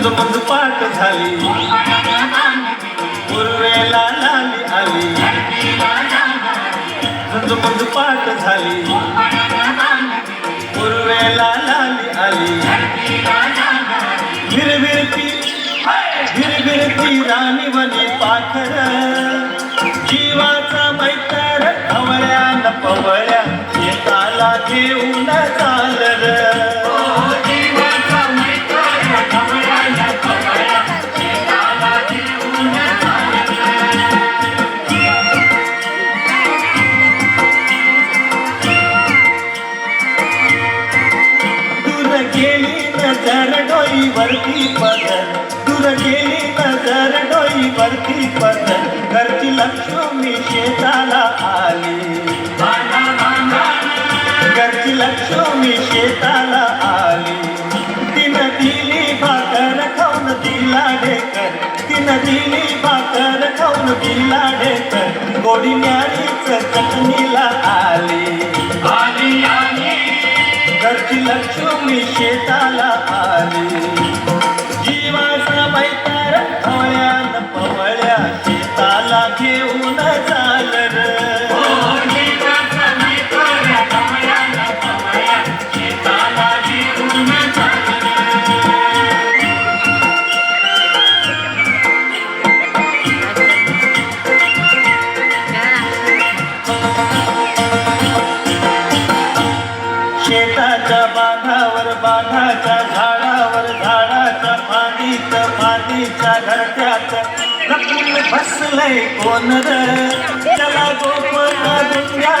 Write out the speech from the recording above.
गजबज पाठ झाली. पूर्वेला लाली आली. गजबज पाठ झाली. पूर्वेला लाली आली. भिरभिरती भिरभिरती राणी वनी पाखर. डोई वरती पदर दूर गेली नजर डोई वरती पदर घरची लक्ष्मी शेताला आली. घरची लक्ष्मी शेताला आली. तिनं दिली भाकर खाऊन दिला ढेकर. तिनं दिली भाकर खाऊन दिला ढेकर. गोडी लक्ष्मी शेताला आली. जीवाचा बैतार हवळ्या पवळ्या शेताला घेऊन चालर झाडाच्या झाडावर झाडाच्या फांदीत पाणीच्या घरट्यात. लपून बसलंय कोण र? त्याला दुनिया